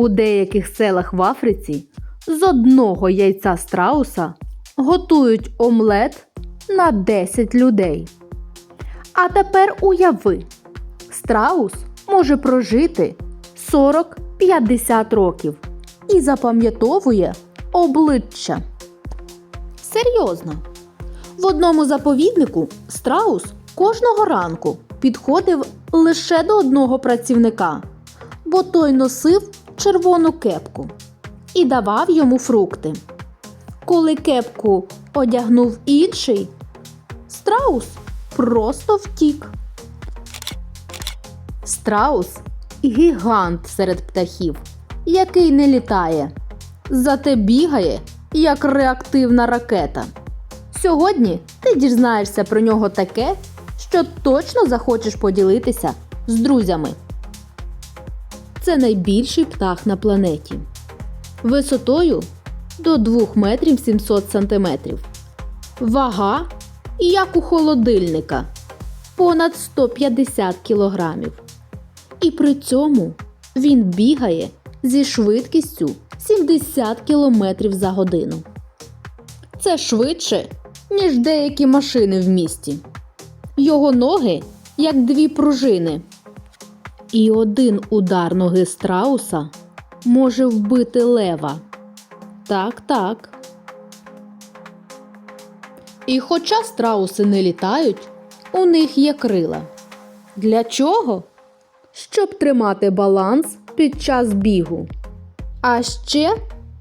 У деяких селах в Африці з одного яйця страуса готують омлет на 10 людей. А тепер уяви, страус може прожити 40-50 років і запам'ятовує обличчя. Серйозно. В одному заповіднику страус кожного ранку підходив лише до одного працівника, бо той носив червону кепку і давав йому фрукти. Коли кепку одягнув інший, страус просто втік. Страус гігант серед птахів, який не літає, зате бігає, як реактивна ракета. Сьогодні ти дізнаєшся про нього таке, що точно захочеш поділитися з друзями. Це найбільший птах на планеті. Висотою до 2 метрів 700 сантиметрів. Вага як у холодильника понад 150 кілограмів. І при цьому він бігає зі швидкістю 70 кілометрів за годину. Це швидше, ніж деякі машини в місті. Його ноги як дві пружини. І один удар ноги страуса може вбити лева. Так, так. І хоча страуси не літають, у них є крила. Для чого? Щоб тримати баланс під час бігу. А ще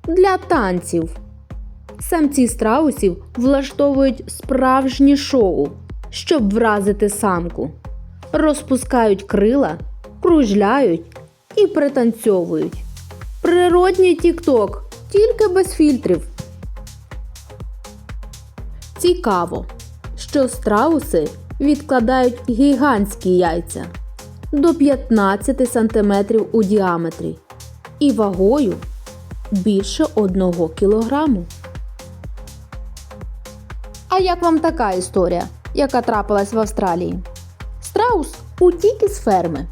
для танців. Самці страусів влаштовують справжні шоу, щоб вразити самку. Розпускають крила, кружляють і пританцьовують. Природній тік-ток, тільки без фільтрів. Цікаво, що страуси відкладають гігантські яйця до 15 см у діаметрі і вагою більше 1 кілограму. А як вам така історія, яка трапилась в Австралії? Страус утік із ферми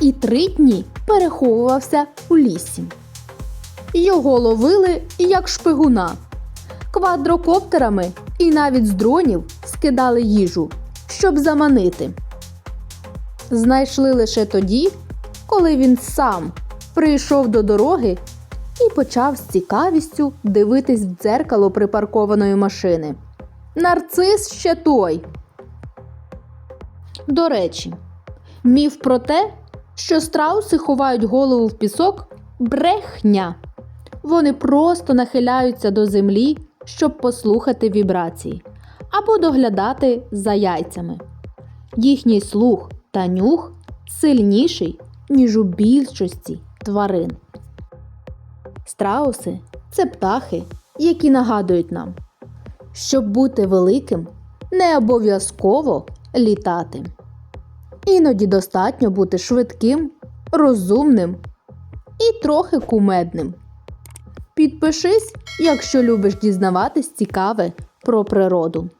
і три дні переховувався у лісі. Його ловили як шпигуна. Квадрокоптерами і навіть з дронів скидали їжу, щоб заманити. Знайшли лише тоді, коли він сам прийшов до дороги і почав з цікавістю дивитись в дзеркало припаркованої машини. Нарцис ще той. До речі, міф про те, що страуси ховають голову в пісок брехня. Вони просто нахиляються до землі, щоб послухати вібрації або доглядати за яйцями. Їхній слух та нюх сильніший, ніж у більшості тварин. Страуси це птахи, які нагадують нам, щоб бути великим, не обов'язково літати. Іноді достатньо бути швидким, розумним і трохи кумедним. Підпишись, якщо любиш дізнаватись цікаве про природу.